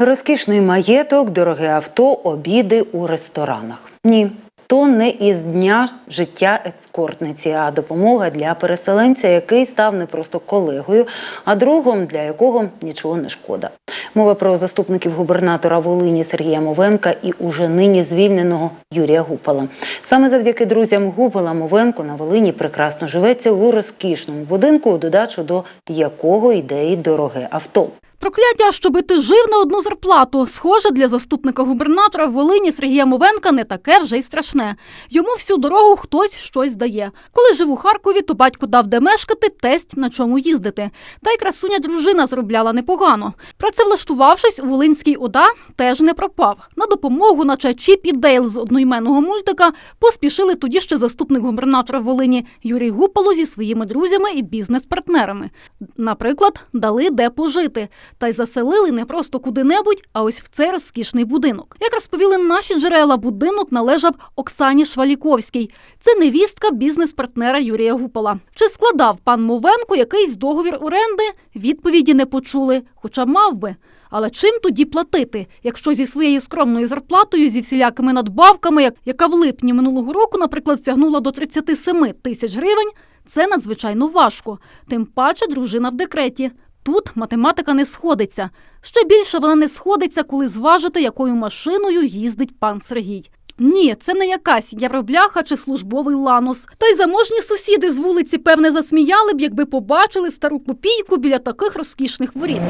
Розкішний маєток, дороге авто, обіди у ресторанах. Ні. То не із дня життя екскортниці, а допомога для переселенця, який став не просто колегою, а другом, для якого нічого не шкода. Мова про заступників губернатора Волині Сергія Мовенка і уже нині звільненого Юрія Гупала. Саме завдяки друзям Гупала Мовенку на Волині прекрасно живеться у розкішному будинку, у додачу до якого йде й дороге авто. Прокляття, щоби ти жив на одну зарплату, схоже, для заступника губернатора в Волині Сергія Мовенка не таке вже й страшне. Йому всю дорогу хтось щось дає. Коли жив у Харкові, то батько дав де мешкати, тесть на чому їздити. Та й красуня дружина заробляла непогано. Працевлаштувавшись у Волинській ОДА, теж не пропав. На допомогу, наче Чіп і Дейл з одноіменного мультика, поспішили тоді ще заступник губернатора Волині Юрій Гупало зі своїми друзями і бізнес-партнерами. Наприклад, дали де пожити та й заселили не просто куди-небудь, а ось в цей розкішний будинок. Як розповіли наші джерела, будинок належав Оксані Шваліковській. Це невістка бізнес-партнера Юрія Гупала. Чи складав пан Мовенко якийсь договір оренди? Відповіді не почули, хоча мав би. Але чим тоді платити, якщо зі своєю скромною зарплатою, зі всілякими надбавками, яка в липні минулого року, наприклад, стягнула до 37 тисяч гривень, це надзвичайно важко. Тим паче дружина в декреті. Тут математика не сходиться. Ще більше вона не сходиться, коли зважити, якою машиною їздить пан Сергій. Ні, це не якась євробляха чи службовий ланос. Та й заможні сусіди з вулиці, певне, засміяли б, якби побачили стару копійку біля таких розкішних воріт.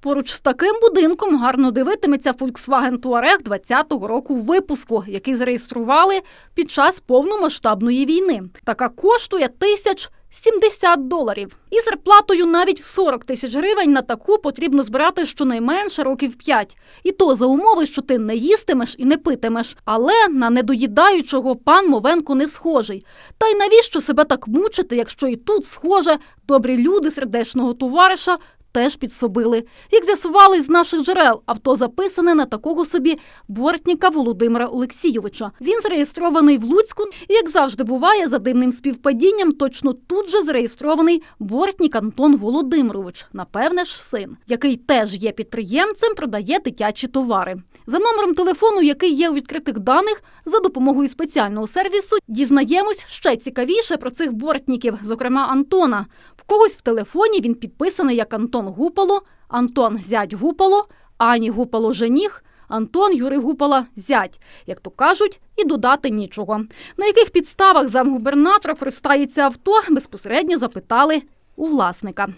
Поруч з таким будинком гарно дивитиметься Volkswagen Touareg 20-го року випуску, який зареєстрували під час повномасштабної війни. Така коштує тисяч 70 доларів. І зарплатою навіть в 40 тисяч гривень на таку потрібно збирати щонайменше років 5. І то за умови, що ти не їстимеш і не питимеш. Але на недоїдаючого пан Мовенко не схожий. Та й навіщо себе так мучити, якщо і тут схоже, добрі люди сердечного товариша теж підсобили. Як з'ясували з наших джерел, авто записане на такого собі бортніка Володимира Олексійовича. Він зареєстрований в Луцьку, і як завжди буває, за дивним співпадінням, точно тут же зареєстрований бортнік Антон Володимирович, напевне ж син, який теж є підприємцем, продає дитячі товари. За номером телефону, який є у відкритих даних, за допомогою спеціального сервісу дізнаємось ще цікавіше про цих бортніків, зокрема Антона. В когось в телефоні він підписаний як Антон Гупало, Антон зять Гупало, Ані Гупало жених, Антон Юрий Гупала зять. Як то кажуть, і додати нічого. На яких підставах замгубернатора користається авто, безпосередньо запитали у власника.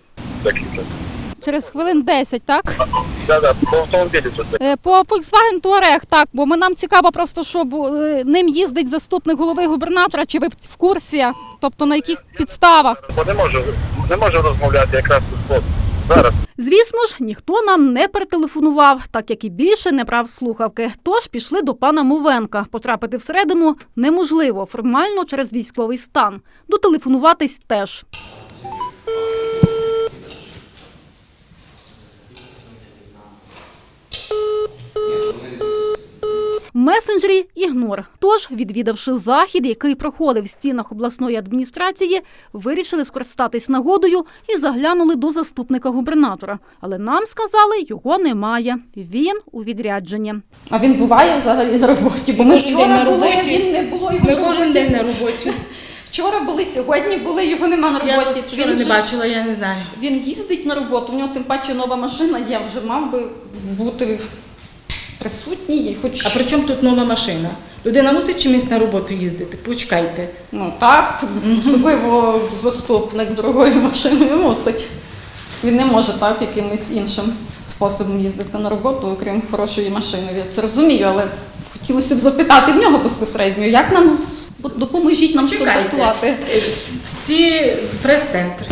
Через хвилин 10, так? Да, да, по автомобілі це. Е, По Volkswagen Touareg, так, бо ми нам цікаво просто, щоб е, ним їздить заступник голови губернатора, чи ви в курсі, тобто на яких підставах. Бо не можу, не може розмовляти якраз тут. Зараз. Звісно ж, ніхто нам не перетелефонував, так як і більше не брав слухавки. Тож пішли до пана Мовенка. Потрапити всередину неможливо, формально через військовий стан. Дотелефонуватись теж. Месенджері ігнор. Тож, відвідавши захід, який проходив в стінах обласної адміністрації, вирішили скористатись нагодою і заглянули до заступника губернатора. Але нам сказали, його немає. Він у відрядженні. А він буває взагалі на роботі, бо ми вчора на були, роботі. він не було його Ми кожен день на роботі. Вчора були, сьогодні були, його нема на Я роботі. вас вчора Він не бачила, я не знаю. Він їздить на роботу, у нього тим паче нова машина є, вже мав би бути присутній, хоч А при чому тут нова машина? Людина мусить чимось на роботу їздити. Почекайте. ну так, особливо заступник дорогою машиною мусить. Він не може так якимось іншим способом їздити на роботу, окрім хорошої машини. Я це розумію, але хотілося б запитати в нього безпосередньо, як нам допоможіть нам Почекайте. сконтактувати. Всі прес-центр.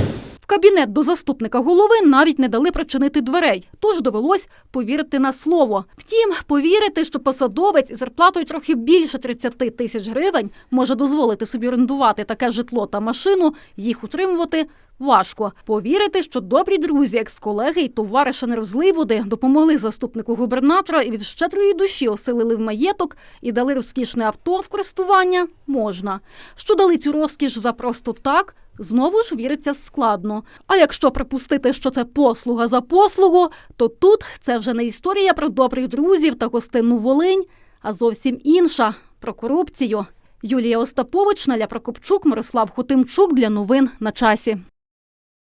Кабінет до заступника голови навіть не дали прочинити дверей, тож довелось повірити на слово. Втім, повірити, що посадовець із зарплатою трохи більше 30 тисяч гривень може дозволити собі орендувати таке житло та машину, їх утримувати. Важко повірити, що добрі друзі, екс-колеги і товариша Нерозливоди допомогли заступнику губернатора і від щедрої душі оселили в маєток і дали розкішне авто в користування можна. Що дали цю розкіш за просто так, Знову ж віриться складно. А якщо припустити, що це послуга за послугу, то тут це вже не історія про добрих друзів та гостинну Волинь, а зовсім інша про корупцію. Юлія Остапович, Наля Прокопчук, Мирослав Хотимчук для новин на часі.